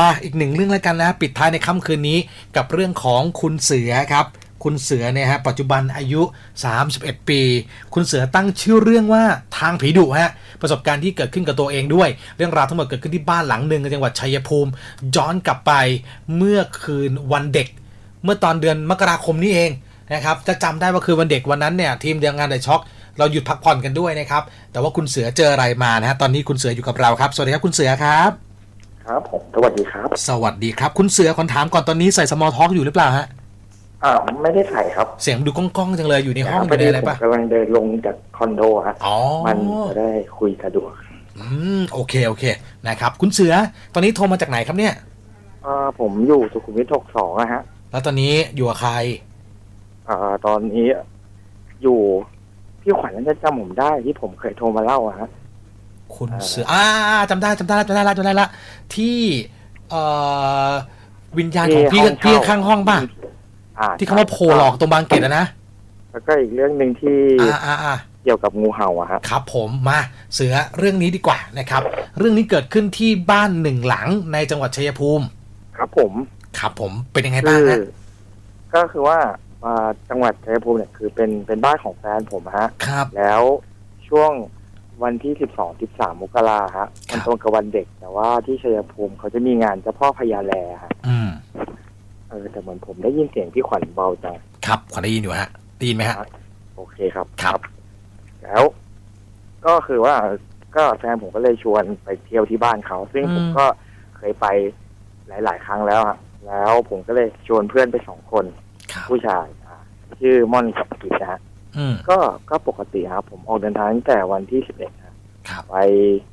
มาอีกหนึ่งเรื่องแล้วกันนะปิดท้ายในค่ำคืนนี้กับเรื่องของคุณเสือครับ คุณเสือเนี่ยฮะปัจจุบันอายุ 31 ปี คุณเสือตั้งชื่อเรื่องว่าทางผีดุฮะประสบการณ์ที่เกิดขึ้นกับตัวเองด้วย เรื่องราวทั้งหมดเกิดขึ้นที่บ้านหลังหนึ่งในจังหวัดชัยภูมิย้อนกลับไปเมื่อคืนวันเด็ก เมื่อตอนเดือนมกราคมนี้เองนะครับจะจำได้ว่าคือวันเด็กวันนั้นเนี่ยทีมเดียงงานเดอะช็อคเราหยุดพักผ่อนกันด้วยนะครับแต่ว่าคุณเสือเจออะไรมานะฮะตอนนี้คุณเสืออยู่กับเราครับสวัสดีครับคุณเสือครับ ครับผมสวัสดีครับ สวัสดีครับ คุณเสือขอถามก่อนตอนนี้ใส่สมอลท็อกอยู่หรือเปล่าฮะอ่าไม่ได้ใส่ครับ เสียงดูก้องๆจังเลยอยู่ในห้องอพอยู่ดีในอะไรผมปะกำลังเดินลงจากคอนโดฮะอ๋อมันจะได้คุยสะดวกอืมโอเคโอเคนะครับ คุณเสือตอนนี้โทรมาจากไหนครับเนี่ยอ่าผมอยู่สุขุมวิทหกสองอะฮะ แล้วตอนนี้อยู่กับใครอ่าตอนนี้อยู่พี่ขวัญน่าจะจำผมได้ที่ผมเคยโทรมาเล่าอะฮะ คุณอ่าเสืออ่าจำได้จำได้จำได้ละจำได้ละที่เอ่อวิญญาณของพี่ห้พี่เช่ข้างห้องป่ะ อ่าที่เขามาโผล่หลอกตรงบางเกตอะนะแล้วก็อีกเรื่องหนึ่งที่อ่าอ่าอ่าเกี่ยวกับงูเห่าอะฮะ ครับผมมาเสือเรื่องนี้ดีกว่านะครับ เรื่องนี้เกิดขึ้นที่บ้านหนึ่งหลังในจังหวัดชัยภูมิ ครับผมครับผมเป็นยังไงคืบ้างอฮะก็คือว่าอ่าจังหวัดชัยภูมิเนี่ยคือเป็นเป็นบ้านของแฟนผมอะฮะ ครับ แล้วช่วง วันที่สิบสองสิบสามมกราฮะครับมันตรงกับวันเด็ก แต่ว่าที่ชัยภูมิเขาจะมีงานเจ้าพ่อพญาแลฮะอืมเออแต่เหมือนผมได้ยินเสียงพี่ขวัญเบาจังครับขอได้ยินอยู่ฮะได้ยินไหมฮะโอเคครับครับ แล้ว ก็คือว่าก็แฟนผมก็เลยชวนไปเที่ยวที่บ้านเขา ซึ่งผมก็เคยไปหลาย ๆ ครั้งแล้วฮะแล้วผมก็เลยชวนเพื่อนไปสองคนครับผู้ชายอ่าชื่อม่อนกับกิจนะฮะอืม ก็ก็ปกติครับผมออกเดินทางตั้งแต่วันที่สิบเอ็ดครับไป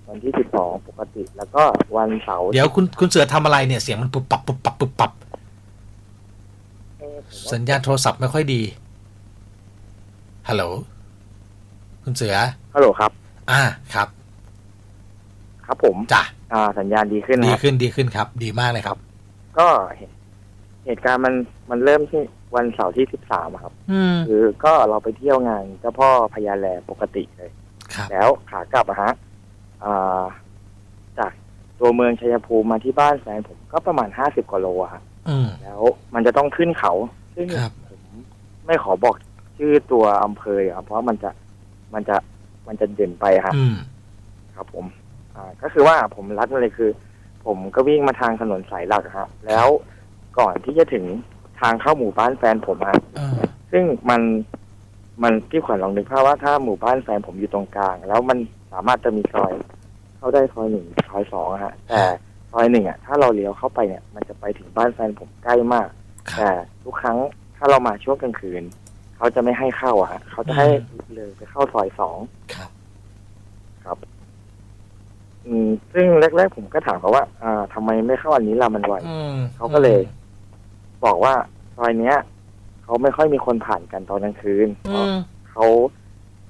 วันที่สิบสองปกติ แล้วก็วันเสาร์เดี๋ยวคุณคุณเสือทำอะไรเนี่ยเสียงมันปุบปับปุบปับปุบปับเอ่อผมว่าสัญญาณโทรศัพท์ไม่ค่อยดีฮัลโหลคุณเสือฮัลโหลครับ อ่าครับ ครับผมจ้ะอ่า สัญญาณดีขึ้นดีนะขึ้นดีขึ้นครับ ดีมากเลยครับ ก็เหตุเหตุการณ์มันมันเริ่มที่ วันเสาร์ที่สิบสามครับ อืม คือก็เราไปเที่ยวงานเจ้าพ่อพญาแลปกติเลย ครับ แล้วขากลับอะฮะอ่าจากตัวเมืองชัยภูมิมาที่บ้านแฟนผมก็ประมาณห้าสิบกว่าโลอะฮะอืม แล้วมันจะต้องขึ้นเขา ซึ่งครับ ผมไม่ขอบอกชื่อตัวอำเภอครับเพราะว่ามันจะมันจะมันจะเด่นไปฮะ อืม ครับผม อ่า ก็คือว่าผมรัดมาเลยคือ ผมก็วิ่งมาทางถนนสายหลักอะฮะ แล้วก่อนที่จะถึง ทางเข้าหมู่บ้านแฟนผมฮะเออซึ่งมันมันพี่ขวัญลองนึกภาพว่าถ้าหมู่บ้านแฟนผมอยู่ตรงกลาง แล้วมันสามารถจะมีซอย เข้าได้ซอยหนึ่งซอยสองอะฮะแต่ซอยหนึ่งอะถ้าเราเลี้ยวเข้าไปเนี่ย มันจะไปถึงบ้านแฟนผมใกล้มาก ครัแต่บ ทุกครั้งถ้าเรามาช่วงกลางคืน เขาจะไม่ให้เข้าอะฮะเขาจะให้เลยไปเข้าซอยสอง ครับ อืมซึ่งแรกๆผมก็ถามเขาว่า อ่าทำไมไม่เข้าอันนี้ล่ะมันไว อืมเขาก็เลย บอกว่า ซอยเนี้ยเขาไม่ค่อยมีคนผ่านกันตอนกลางคืนเพอืราะมเขา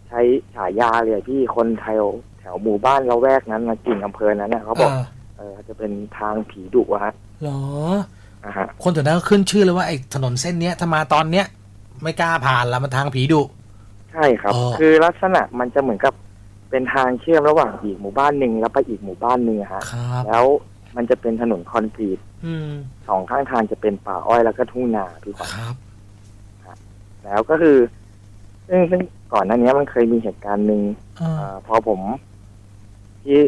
ใช้ฉายาเลยพี่คนไทยแถวหมู่บ้านละแวกนั้นนะกิ่งอำเภอนั้นนะเขาบอกอ่าเออจะเป็นทางผีดุอะฮะเหรอ อ่าฮะ คนแถวนั้นก็ขึ้นชื่อเลยว่าไอ้ถนนเส้นเนี้ยถ้ามาตอนเนี้ย ไม่กล้าผ่านละมันทางผีดุ ใช่ครับ อ๋อ คือลักษณะมันจะเหมือนกับเป็นทางเชื่อมระหว่างอีกหมู่บ้านหนึ่งแล้วไปอีกหมู่บ้านหนึ่งอะฮะ ครับ แล้วมันจะเป็นถนนคอนกรีตอืม สองข้างทางจะเป็นป่าอ้อยแล้วก็ทุ่งนาพี่ขวัญครับ แล้วก็คือ ซึ่งซึ่งก่อนหน้านี้มันเคยมีเหตุการณ์หนึ่งอ่าอาพอผม ที่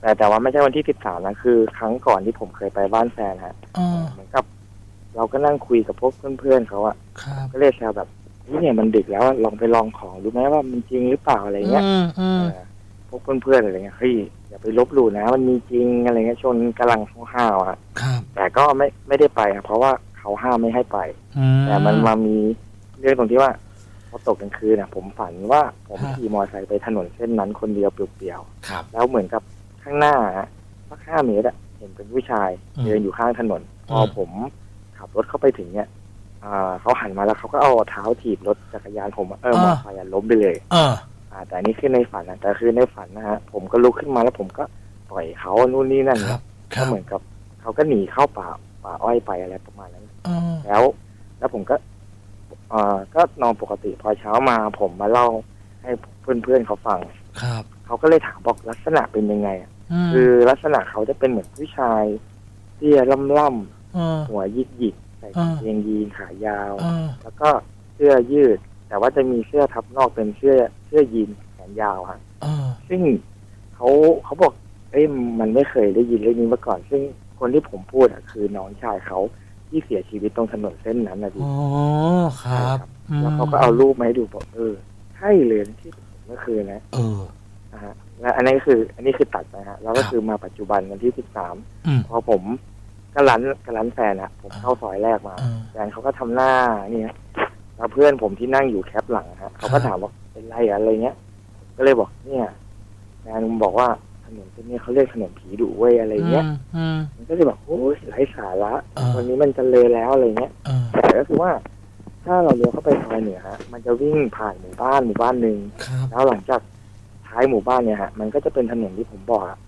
แต่แต่ว่าไม่ใช่วันที่สิบสามนะคือ ครั้งก่อนที่ผมเคยไปบ้านแฟนฮะอ่าเหมือนกับ เราก็นั่งคุยกับพวกเพื่อนๆเขาอะครับก็เลยแซวแบบนี่เนี่ยมันดึกแล้วลองไปลองของดูไหมว่ามันจริงหรือเปล่าอะไรเงี้ยอืมอืมเออพวกเพื่อนๆอะไรเงี้ยเฮ้ย อย่าไปลบหลู่นะมันมีจริงอะไรเงี้ยชนกำลังห้าวๆอะครับ แต่ก็ไม่ไม่ได้ไปอะเพราะว่าเขาห้ามไม่ให้ไปอืมแต่มันมามีเรื่องตรงที่ว่าพอตกกลางคืนน่ะผมฝันว่าผมฮะขี่มอเตอร์ไซค์ไปถนนเส้นนั้นคนเดียวเปลี่ยวครับๆแล้วเหมือนกับข้างหน้าฮะสักห้าเมตรอะเห็นเป็นผู้ชายอืมเดินอยู่ข้างถนน พออมผมขับรถเข้าไปถึงเนี่ยอ่าเขาหันมาแล้วเขาก็เอาเท้าถีบรถจักรยานผมอะเออมอเตอร์ไซค์อะล้มไปเลย เอ ออ่า แต่อันนี่คือในฝันนะแต่คือในฝันนะฮะผมก็ลุกขึ้นมาแล้วผมก็ต่อยเขานู่นนี่นั่นครับคก็รับเหมือนกับเขาก็หนีเข้าป่าป่าอ้อยไปอะไรประมาณนั้นเออแล้ว แล้วผมก็เอ่อก็นอนปกติพอเช้ามาผมมาเล่าให้เพื่อนๆเขาฟังครับเขาก็เลยถามบอกลักษณะเป็นยังไงอะมคือลักษณะเขาจะเป็นเหมือนผู้ชายเตี้ยๆล่ำเออๆหัวหยิกหยิกๆใส่กางเกงยีนขายาวเออแล้วก็เสื้อยืด แต่ว่าจะมีเสื้อทับนอกเป็นเสื้อเสื้อยีนแขนยาวฮะเออซึ่งเขาเขาบอก เอ้ยมันไม่เคยได้ยินเรื่องนี้มาก่อน ซึ่งคนที่ผมพูดอะคือน้องชายเขาที่เสียชีวิตตรงถนนเส้นนั้นนะพี่อ๋อครับแล้วเขาก็เอารูปมาให้ดูบอกเออใช่เลยที่ผมเมื่อคืนนะเออนะฮะและอันนี้คือ อันนี้คือตัดไปฮะแล้วก็ครับคือมาปัจจุบันวันที่สิบสามอืมพอผมก็ร้านก็ร้านแฟนอะผมเข้าซอยแรกมาเออแฟนเขาก็ทำหน้าเนี่ย แล้วเพื่อนผมที่นั่งอยู่แคปหลังอะฮะเขาก็ถามว่าเป็นไรอะอะไรเงี้ย ก็เลยบอกเนี่ยแฟนผมบอกว่าถนนเส้นนี้เขาเรียกถนนผีดุเว้ยอะไรเงี้ยอืมมันก็เลยบอกโอ้ยไร้สาระอ่าวันนี้มันจะเลยแล้วอะไรเงี้ยเออแต่ก็คือว่า ถ้าเราเลี้ยวเข้าไปซอยเหนือฮะมันจะวิ่งผ่านหมู่บ้านหมู่บ้านหนึ่งครับแล้วหลังจากท้ายหมู่บ้านเนี่ยฮะมันก็จะเป็นถนนที่ผมบอกอะ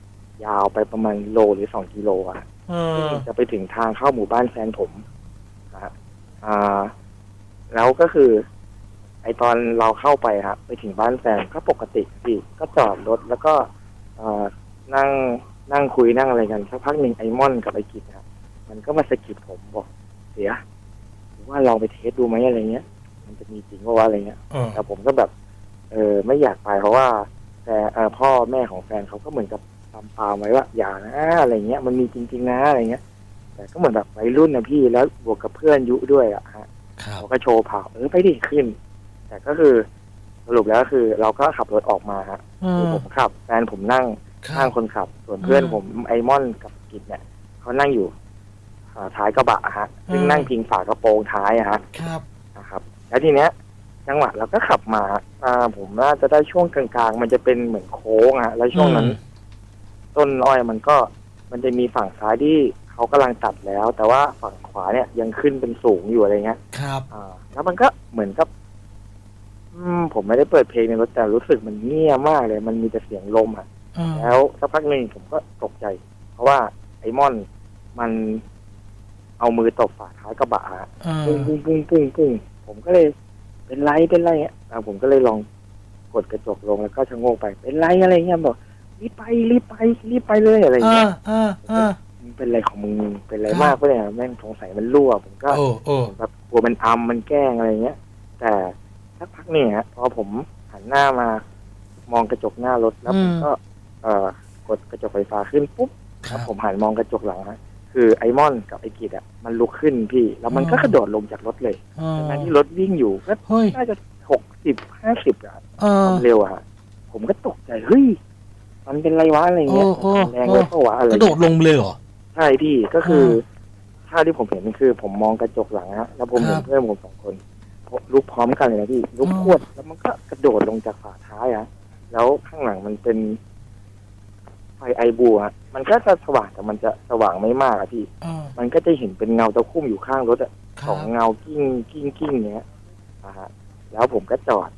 ยาวไปประมาณโลหรือสองกิโลอะเอซึ่งอจะไปถึงทางเข้าหมู่บ้านแฟนผมนะฮะอ่า แล้วก็คือ ไอตอนเราเข้าไปครับไปถึงบ้านแฟนก็ปกติพี่ก็จอดรถแล้วก็เอ่อนั่งนั่งคุยนั่งอะไรกันสักพักหนึ่งไอมอนกับไอกิจครับมันก็มาสะกิดผมบอกเสียว่าลองไปเทสดูไหมอะไรเงี้ย มันจะมีจริงว่าว่าอะไรเงี้ยเออแต่ผมก็แบบ เออไม่อยากไปเพราะว่า แต่เอ่อพ่อแม่ของแฟนเขาก็เหมือนกับตามปามไว้ว่าอย่านะอะไรเงี้ยมันมีจริง ๆ นะอะไรเงี้ย แต่ก็เหมือนแบบวัยรุ่นนะพี่แล้วบวกกับเพื่อนยุด้วยอะฮะครับ เขาก็โชว์ผ่าเออไปดิขึ้น แต่ก็คือสรุปแล้วก็คือ เราก็ขับรถออกมาฮะเอคืออผมขับแฟนผมนั่งครัข้างบคนขับ ส่วนเพื่อนอืมผมไอมอนกับกิจเนี่ยเขานั่งอยู่อ่าท้ายกระบะอะฮะ ซึ่งอืมนั่งพิงฝากระโปรงท้ายอะฮะครับนะครับ แล้วทีเนี้ยจังหวะเราก็ขับมาอ่าผมน่าจะได้ช่วงกลางๆ มันจะเป็นเหมือนโค้งอะแล้วช่วงนั้น ต้นอ้อยมันก็มันจะมีฝั่งซ้ายที่ เขากำลังตัดแล้ว แต่ว่าฝั่งขวาเนี่ยยังขึ้นเป็นสูงอยู่อะไรเงี้ย ครับอ่าแล้วมันก็เหมือนกับ อืม ผมไม่ได้เปิดเพลงในรถแต่รู้สึกมันเงียบมากเลย มันมีแต่เสียงลมอะเออแล้วสักพักหนึ่งผมก็ตกใจ เพราะว่าไอ้มอนมันเอามือตบฝาท้ายกระบะอะเอปุ้องปุ้งปุ้งปุ้งปุ้งผมก็เลยเป็นไรเป็นไรอะอ่าผมก็เลยลองกดกระจกลงแล้วก็ชะโงกไปเป็นไรอะไรเงี้ยบอกรีบไปรีบไปรีบไปเลยอะไรเอเงี้อย เออเออมึงเป็นไรของมึงเป็นไรครับมากปะเนี่ยแม่งสงสัยมันรั่วผมก็โอ้โอ้แบบกลัวมันอัมมันแกล้งอะไรเงี้ย แต่สักพักเนี่ยฮะพอผมหันหน้ามามองกระจกหน้ารถแล้วผมก็ เอ่อกดกระจกไฟฟ้าขึ้นปุ๊บคแล้รัวบผมหันมองกระจกหลังฮะคือไอมอนกับไอกิดอะมันลุกขึ้นพี่ แล้วมันก็อ๋อกระโดดลงจากรถเลยเออทั้งที่รถวิ่งอยู่ก็เฮ้ยน่าจะหกสิบห้าสิบอะเอคอวามเร็วอะฮะผมก็ตกใจเฮ้ยมันเป็นไรวะอะไรเงี้ยโอ้โอ้แรงเลยเพราะวะอะไรกระโดดลงเลยเหรอ ใช่พี่ก็คืออถ้าที่ผมเห็นคือ ผมมองกระจกหลังฮะแล้วผมเห็คนรับเพื่อนผมสองคนลุกพร้อมกันเลยนะพี่ลุกอ๋อพรวดแล้วมันก็กระโดดลงจากฝาท้ายอะแล้วข้างหลังมันเป็นไฟไอบูฮะมันก็จะสว่างแต่มันจะสว่างไม่มากอะพี่เออมันก็จะเห็นเป็นเงาตะคุ่มอยู่ข้างรถอะคสรัอบงเงากิ้งกิ้งกิ้งเนี้ยนะฮะแล้วผมก็จอด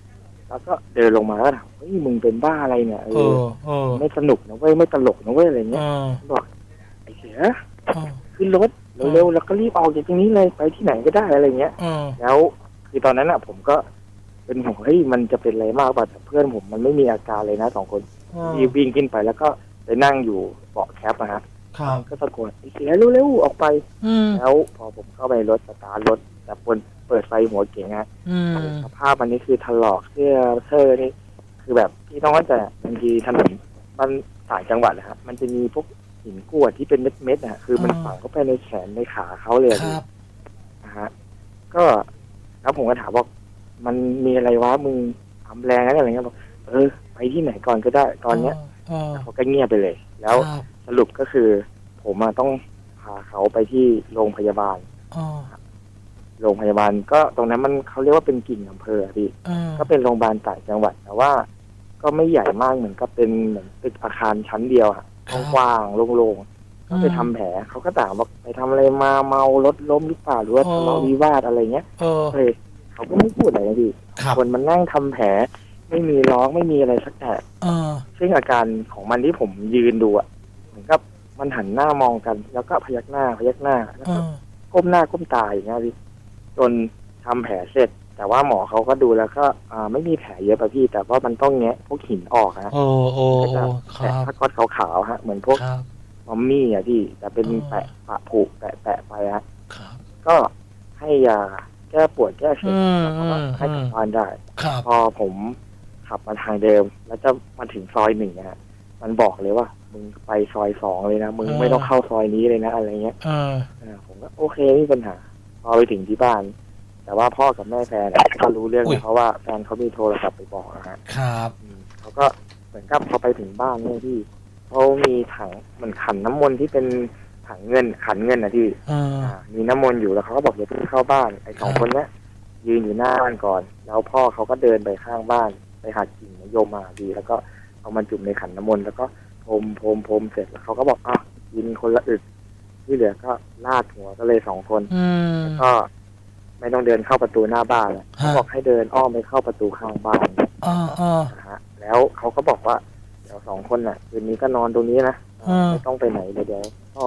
แล้วก็เดินลงมาแล้วถามเฮ้ยมึงเป็นบ้าอะไรเนี่ยเอเอออเออไม่สนุกนะเว้ยไม่ตลกนะเว้ยอะไรเอเงี้ยอบอกไอ้ เสียเออขึ้นรถเร็วๆแล้วก็รีบออกจากตรงนี้เลยไปที่ไหนก็ได้อะไรเงี้ยเออแล้วคือตอนนั้นอะผมก็เป็นห่วงเฮ้ยมันจะเป็นอะไรมากป่ะแต่เพื่อนผมมันไม่มีอาการเลยนะสองคนเออรีบวิ่งขึ้นไปแล้วก็ไปนั่งอยู่เบาะแคปนะฮะครับก็ตะโกนไอ้เสียเร็วๆออกไปอืมแล้วพอผมเข้าไปรถสตาร์ทรถแต่บนเปิดไฟหัวเก๋งฮะอืมสภาพมันนี่คือถลอกเสื้อเสื้อนี่คือแบบพี่ต้องเข้าใจบางทีถนนมันต่างจังหวัดนะฮะมันจะมีพวก หินกรวดที่เป็นเม็ดๆนะฮะคือมันฝังเข้าไปในแขนในขาเขาเลยอะครับนะฮะก็แล้วผมก็ถามว่ามันมีอะไรวะมึงทำแรงนะอะไรเงี้ยบอกเออ ไปที่ไหนก่อนก็ได้ตอนเนี้ยเออเขาก็เงียบไปเลย แล้วครับสรุปก็คือ ผมอะต้องพาเขาไปที่โรงพยาบาลเออโรงพยาบาลก็ตรงนั้นมันเขาเรียกว่าเป็นกิ่งอำเภออะพี่เออก็เป็นโรงพยาบาลต่างจังหวัด แต่ว่า ก็ไม่ใหญ่มากเหมือนกับเป็นเหมือนตึกอาคารชั้นเดียวอะ กว้างๆโล่งๆก็ไปทำแผลเขาก็ถามว่าไปทำอะไรมาเมารถล้มหรือเปล่าหรือว่าทะเลาะวิวาทอะไรเงี้ยเออเฮ้ยเขาก็ไม่พูดอะไรนะพี่ครับคนมันนั่งทำแผล ไม่มีร้องไม่มีอะไรสักแต่เออซึ่งอาการของมันที่ผมยืนดูอะเหมือนกับมันหันหน้ามองกัน แล้วก็พยักหน้าพยักหน้าแล้วเอก็อก้มหน้าก้มตาอย่างเงี้ยพี่จนทำแผลเสร็จ แต่ว่าหมอเขาก็ดูแล้วก็อ่าไม่มีแผลเยอะป่ะพี่ แต่ว่ามันต้องแงะพวกหินออกฮะโอ้โอ้ก็โอ้จะคแผลรับผ้าก๊อตขาวๆฮะ เหมือนพวกครับมมัมมี่อะพี่แต่เป็นอ๋อแปะปะผุแปะแปะไปฮะครับก็ให้ยาแก้ปวดแก้เสร็จอืมแล้วก็อืมให้กลับบ้านได้ครับพอผมขับมาทางเดิม แล้วจะมาถึงซอยหนึ่งนะฮะมันบอกเลยว่ามึงไปซอยสองเลยนะมึงไม่ต้องเข้าซอยนี้เลยนะอะไรเงี้ยเอออ่าผมก็โอเคไม่มีปัญหาพอไปถึงที่บ้าน แต่ว่าพ่อกับแม่แฟนอะก็รู้เรื่องอุ้ยนะเพราะว่าแฟนเขามีโทรศัพท์ไปบอกนะฮะครับ อืมเขาก็เหมือนกับพอไปถึงบ้านเนี่ยพี่เขามีถังเหมันขันน้ำมนต์ที่เป็นถังเงินขันเงินนะที่ เออ อ่ามีน้ำมนต์อยู่แล้วเขาก็บอกอย่าเพิ่งเข้าบ้านไอ้สองครับ คนเนี้ยยืนอยู่หน้าบ้านก่อน แล้วพ่อเขาก็เดินไปข้างบ้านไปหากิ่งมะยมมาดี แล้วก็เอามาจุ่มในขันน้ำมนต์แล้วก็พรมพรมพรมเสร็จแล้วเขาก็บอกอะกินคนละอึกที่เหลือก็ลาดหัวก็เลยสองคน อืม ก็ ไม่ต้องเดินเข้าประตูหน้าบ้านแล้วฮะ เขาบอกให้เดินอ้อมไปเข้าประตูข้างบ้านเออเออนะฮะแล้วเขาก็บอกว่าเดี๋ยวสองคนน่ะคืนนี้ก็นอนตรงนี้นะอืมไม่ต้องไปไหนเลยเดี๋ยวพ่อ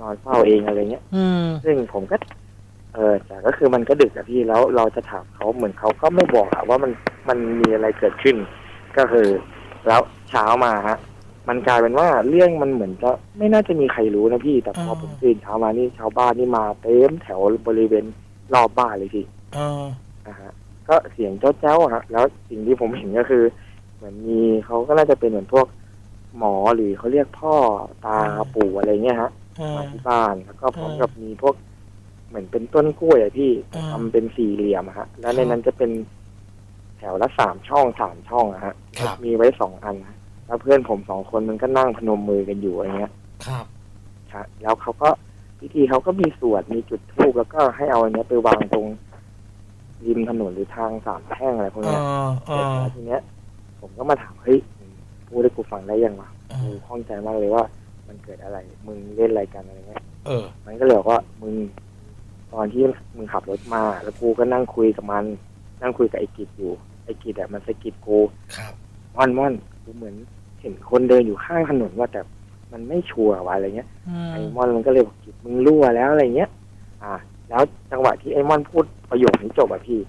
นอนเฝ้าเองอะไรเงี้ย อืม ซึ่งผมก็ เออแต่ก็คือมันก็ดึกอะพี่แล้วเราจะถามเขาเหมือนเขาก็ไม่บอกอะว่ามันมันมีอะไรเกิดขึ้น ก็คือ แล้วเช้ามาฮะ มันกลายเป็นว่าเรื่องมันเหมือนจะไม่น่าจะมีใครรู้นะพี่ แต่พอผมตื่นเช้ามานี่ชาวบ้านนี่มาเต็มแถวบริเวณ รอบบ้านเลยพี่เออนะฮะก็เสียงเจ้าเจ้าๆอะฮะแล้วสิ่งที่ผมเห็นก็คือ เหมือนมีเขาก็น่าจะเป็นเหมือนพวกหมอหรือเขาเรียกพ่อตาปู่อะไรเงี้ยฮะเออมาที่บ้านแล้วก็พร้อมอืมกับมีพวก เหมือนเป็นต้นกล้วยอะพี่อืมทำเป็นสี่เหลี่ยมอะฮะ แล้วในนั้นจะเป็นแถวละสามช่องสามช่องอะฮะครับมีไว้สองอันนะแล้วเพื่อนผมสองคนมันก็นั่งพนมมือกันอยู่อะไรเงี้ย ครับฮะแล้วเขาก็ พิธีเขาก็มีสวดมีจุดธูปแล้วก็ให้เอาอันเนี้ยไปวางตรงริมถนนหรือทางสามแพร่งอะไรพวกเอเนี้ยอเอเสร็จอแล้วทีเนี้ย ผมก็มาถามเฮ้ยมึงพูดให้กูฟังได้ยังวะเอกูอข้องใจมากเลยว่า มันเกิดอะไร มึงเล่นอะไรกันอะไรเงี้ยเออ มันก็เลยบอกว่ามึงตอนที่มึงขับรถมา แล้วกูก็นั่งคุยกับมัน นั่งคุยกับไอ้กิจอยู่ ไอ้กิจอะมันสะกิดกูครับม่อนม่อนกูเหมือนเห็นคนเดินอยู่ข้างถนนว่าแต่ มันไม่ชัวร์ว่ะอะไรเงี้ยอืมไอ้ม่อนมันก็เลยบอกกิจมึงรั่วแล้วอะไรเงี้ยอ่า แล้วจังหวะที่ไอ้ม่อนพูดประโยคนี้จบอะพี่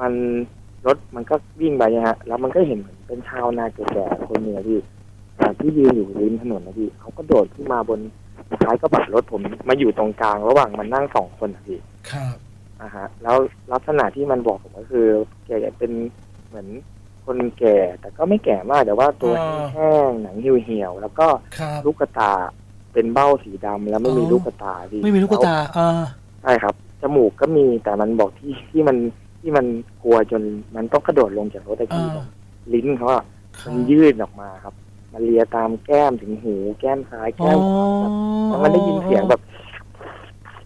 มันรถมันก็วิ่งไปนะฮะ แล้วมันก็เห็นเหมือนเป็นชาวนาแก่ๆคนหนึ่งอะพี่อ่าที่ยืนอยู่ริมถนนนะพี่เขาก็โดดขึ้นมาบนท้ายกระบะรถผมมาอยู่ตรงกลาง ระหว่างมันนั่งสองคนอะพี่ครับอ่าฮะ แล้วลักษณะที่มันบอกผมก็คือแกเป็นเหมือน คนแก่แต่ก็ไม่แก่มากแต่ว่าตัวอ่า แห้งๆหนังเหี่ยวๆแล้วก็ครับ ลูกตาเป็นเบ้าสีดำแล้วไม่มีอ๋อ ลูกตาพี่ไม่มีลูกตาเออใช่ครับจมูกก็มีแต่มันบอกที่ที่มันที่มันกลัวจนมันต้องกระโดดลงจากรถตะเอกี้อลิ้นเขาอะครัมันบยืดออกมาครับมันเลียตามแก้มถึงหูแก้มซ้ายอ๋อแก้มขวาแบบแล้วมันได้ยินเสียงแบบ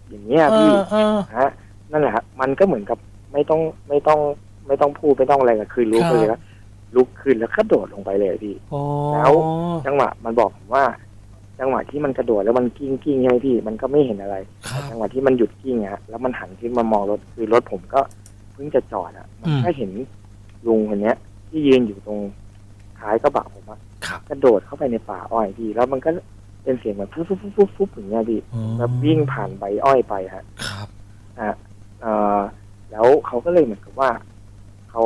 อย่างเงี้ยเอพี่ อเออ ฮะนั่นแหละครับมันก็เหมือนกับไม่ต้องไม่ต้อง ไม่ต้องพูดไม่ต้องอะไรก็คือลุกครับไปเลยครับลุกขึ้นแล้วกระโดดลงไปเลยพี่โอ้แล้วจังหวะมันบอกผมว่า จังหวะที่มันกระโดดแล้วมันกิ้งกิ้งใช่ไหมพี่ มันก็ไม่เห็นอะไรครับจังหวะที่มันหยุดกิ้งอะแล้วมันหันขึ้นมามองรถคือรถผมก็เพิ่งจะจอดอะมันอืมก็เห็นลุงคนเนี้ย ที่ยืนอยู่ตรงท้ายกระบะผมอะครับกระโดดเข้าไปในป่าอ้อยพี่แล้วมันก็เป็นเสียงแบบฟุ๊บฟุ๊บฟุ๊บฟุ๊บฟุ๊บอย่างเงี้ยพี่อ๋อแบบวิ่งผ่านใบอ้อยไปฮะครับอะเอ่อแล้วเขาก็เลยเหมือนกับว่า เขา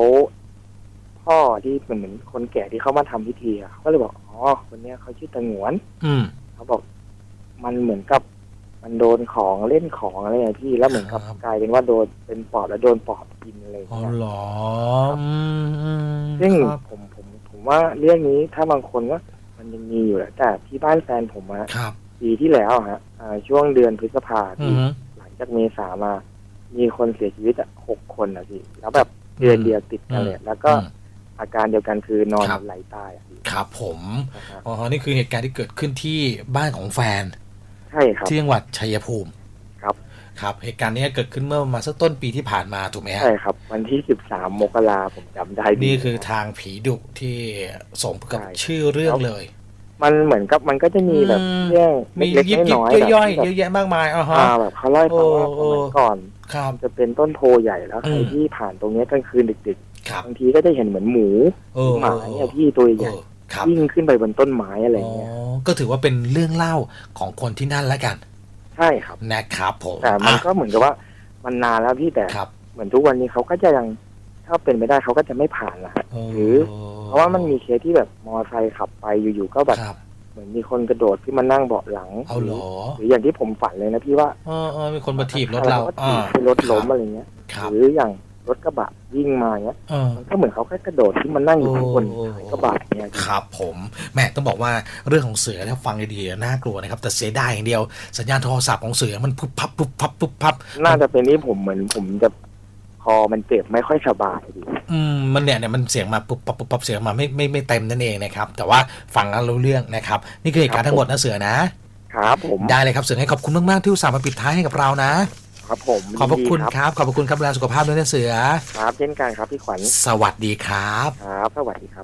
พ่อที่เหมือนเหมือนคนแก่ที่เขามาทำพิธีอะเขาก็เลยบอกอ๋อคนเนี้ยเขาชื่อตะหงวน อืมเขาบอก มันเหมือนกับมันโดนของเล่นของอะไรอย่างที่แล้วเหมือนกับครับกลายเป็นว่าโดนเป็นปอบแล้วโดนปอบกินอะไรอย่างอ๋อเงี้ยเหรออืมอืมซึ่งครับผมผมผมว่าเรื่องนี้ถ้าบางคนว่ามันยังมีอยู่แหละแต่ที่บ้านแฟนผมอะครับปีที่แล้วอะฮะอ่าช่วงเดือนพฤษภาอืที่มหลังจากเมษามา มีคนเสียชีวิตอะหกคนอะพี่แล้วแบบ เดือนเดียวติดกันเลยแล้วก็อืมอาการเดียวกันคือนอนครับไหลตายอะพี่ครับผมนะฮะอ๋อนี่คือเหตุการณ์ที่เกิดขึ้นที่บ้านของแฟนใช่ครับที่จังหวัดชัยภูมิครับ ครับ เหตุการณ์นี้เกิดขึ้นเมื่อประมาณสักต้นปีที่ผ่านมาถูกไหมฮะใช่ครับ วันที่สิบสามมกราผมจำได้ดีนี่คือทางผีดุที่สมกับใช่ชื่อเรื่องเลย มันเหมือนกับมันก็จะมีแบบอืมเรื่องมีเล็กยิบๆยิบน้อยๆแบบย่อยๆที่เยแบบอะแยะมากมายอ่าฮะอ่าแบบเขาเล่าให้ฟังว่าโอ้สมัยก่อน ครับจะเป็นต้นโพใหญ่แล้วใครอืมที่ผ่านตรงเนี้ยกลางคืนดึกครับๆบางทีก็จะเห็นเหมือนหมูเออหมาเนี่ยที่ตัวเอใหญ่อครับวิ่งขึ้นไปบนต้นไม้อะไรอ๋อเงี้ยก็ถือว่าเป็นเรื่องเล่าของคนที่นั่นแล้วกัน ใช่ครับนะครับผมแต่มันอะก็เหมือนกับว่ามันนานแล้วพี่แต่ครับเหมือนทุกวันนี้เขาก็จะยังถ้าเป็นไม่ได้เขาก็จะไม่ผ่านนะฮะเออหรือ เพราะว่ามันมีเคสที่แบบมอเตอร์ไซค์ขับไปอยู่ๆก็แบบครับ เหมือนมีคนกระโดดที่มานั่งเบาะหลังเอาเหรอหรืออย่างที่ผมฝันเลยนะพี่ว่าเออเออมีคนมาถีบรถเราแล้วก็อ่าถีบให้รถล้มอะไรเงี้ยครับหรืออย่างรถกระบะวิ่งมาเงี้ยเออมันก็เหมือนเขาแค่กระโดดที่มานั่งอยู่ข้างบนโอ้ท้ายกระบะเนี่ยครับผมแหม่ต้องบอกว่าเรื่องของเสือถ้าฟังดีๆน่ากลัวนะครับ แต่เสียดายอย่างเดียวสัญญาณโทรศัพท์ของเสือมันพุบพับพุบพับพุบพับน่าจะเป็นนี่ผมเหมือนผมจะ คอมันเจ็บไม่ค่อยสบายดีอืมมันเนี่ยเนี่ยมันเสียงมาปุ๊บปั๊บปุ๊บปั๊บเสียงมาไม่ไม่ไม่เต็มนั่นเองนะครับ แต่ว่าฟังแล้วรู้เรื่องนะครับ นี่คือเหตุการณ์ทั้งหมดนะเสือนะครับผมได้เลยครับเสือให้ขอบคุณมากๆที่อุตส่าห์มาปิดท้ายให้กับเรานะครับผมขอบพระคุณยินดีครับขอบพระคุณครับดูแลสุขภาพด้วยนะเสือครับเช่นกันครับพี่ขวัญสวัสดีครับครับสวัสดีครับ